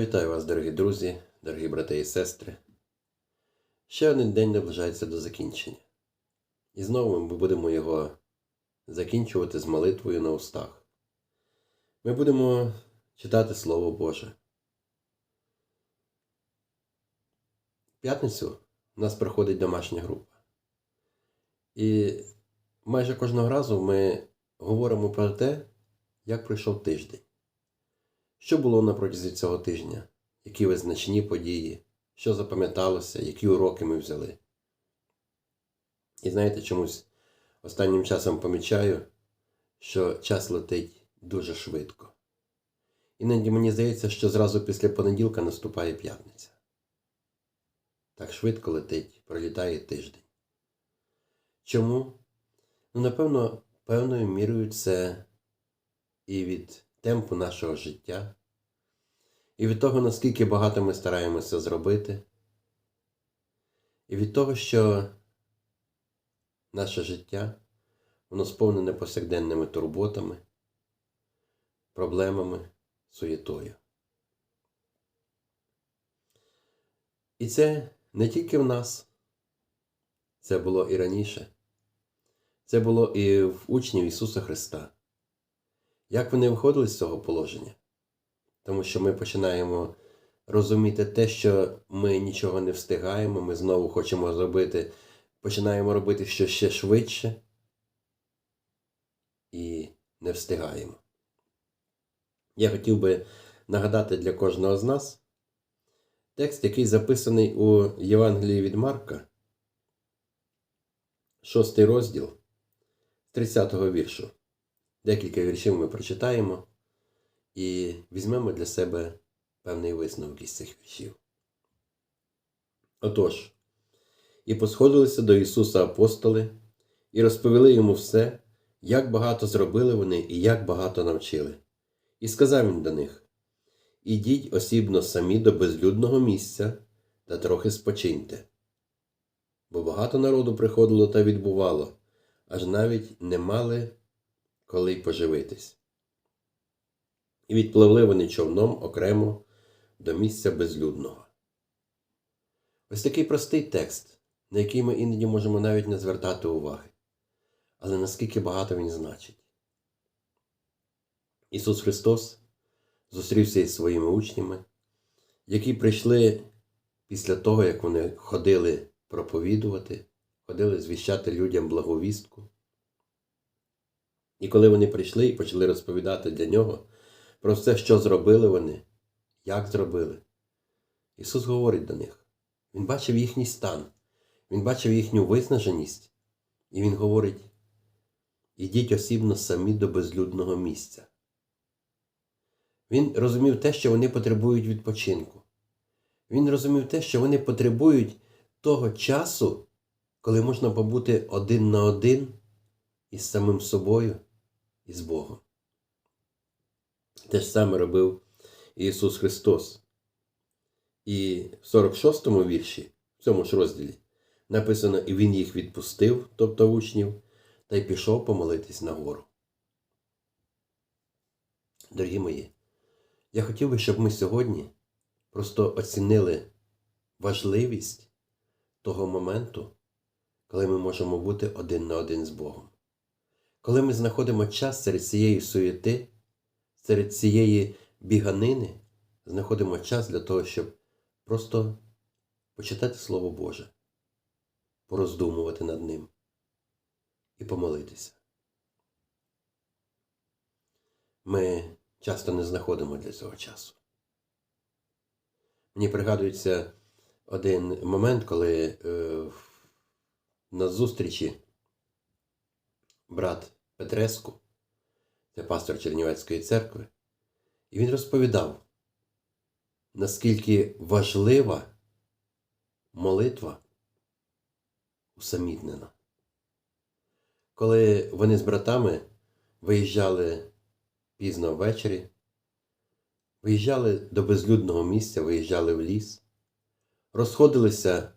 Вітаю вас, дорогі друзі, дорогі брати і сестри. Ще один день наближається до закінчення. І знову ми будемо його закінчувати з молитвою на устах. Ми будемо читати Слово Боже. В п'ятницю у нас проходить домашня група. І майже кожного разу ми говоримо про те, як пройшов тиждень. Що було на протязі цього тижня? Які визначні події? Що запам'яталося, які уроки ми взяли? І знаєте, чомусь останнім часом помічаю, що час летить дуже швидко. Іноді мені здається, що зразу після понеділка наступає п'ятниця. Так швидко летить, пролітає тиждень. Чому? Ну, напевно, певною мірою це і від темпу нашого життя, і від того, наскільки багато ми стараємося зробити, і від того, що наше життя воно сповнене повсякденними турботами, проблемами, суєтою. І це не тільки в нас, це було і раніше. Це було і в учнів Ісуса Христа. Як вони виходили з цього положення? Тому що ми починаємо розуміти те, що ми нічого не встигаємо, ми знову хочемо зробити, починаємо робити щось ще швидше і не встигаємо. Я хотів би нагадати для кожного з нас текст, який записаний у Євангелії від Марка, шостий розділ 30-го віршу. Декілька віршів ми прочитаємо і візьмемо для себе певний висновок із цих віршів. Отож, і посходилися до Ісуса апостоли і розповіли йому все, як багато зробили вони і як багато навчили. І сказав він до них: Ідіть осібно самі до безлюдного місця та трохи спочиньте. Бо багато народу приходило та відбувало, аж навіть не мали коли й поживитись. І відпливли вони човном окремо до місця безлюдного. Ось такий простий текст, на який ми іноді можемо навіть не звертати уваги, але наскільки багато він значить. Ісус Христос зустрівся із своїми учнями, які прийшли після того, як вони ходили проповідувати, ходили звіщати людям благовістку. І коли вони прийшли і почали розповідати для нього про все, що зробили вони, як зробили, Ісус говорить до них. Він бачив їхній стан, Він бачив їхню виснаженість, і Він говорить: ідіть осібно самі до безлюдного місця. Він розумів те, що вони потребують відпочинку. Він розумів те, що вони потребують того часу, коли можна побути один на один із самим собою і з Богом. Те ж саме робив Ісус Христос. І в 46 му вірші, в цьому ж розділі, написано, і Він їх відпустив, тобто учнів, та й пішов помолитись на гору. Дорогі мої, я хотів би, щоб ми сьогодні просто оцінили важливість того моменту, коли ми можемо бути один на один з Богом. Коли ми знаходимо час серед цієї суєти, серед цієї біганини, знаходимо час для того, щоб просто почитати Слово Боже, пороздумувати над ним і помолитися. Ми часто не знаходимо для цього часу. Мені пригадується один момент, коли е, на зустрічі брат Петреску, це пастор Чернівецької церкви, і він розповідав, наскільки важлива молитва усамітнена. Коли вони з братами виїжджали пізно ввечері, виїжджали до безлюдного місця, виїжджали в ліс, розходилися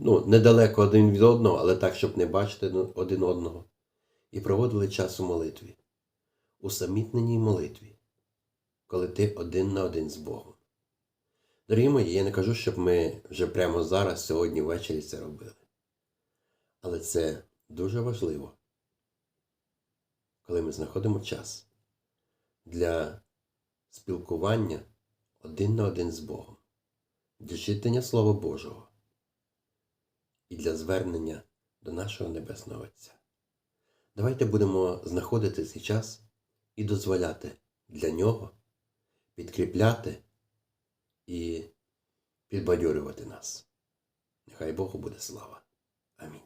ну, недалеко один від одного, але так, щоб не бачити один одного, і проводили час у молитві, усамітненій молитві. коли ти один на один з Богом. Дорогі мої, я не кажу, щоб ми вже прямо зараз, сьогодні ввечері це робили. Але це дуже важливо, коли ми знаходимо час для спілкування один на один з Богом, для читання Слова Божого і для звернення до нашого Небесного Отця. Давайте будемо знаходити цей час і дозволяти для нього підкріпляти і підбадьорювати нас. Нехай Богу буде слава. Амінь.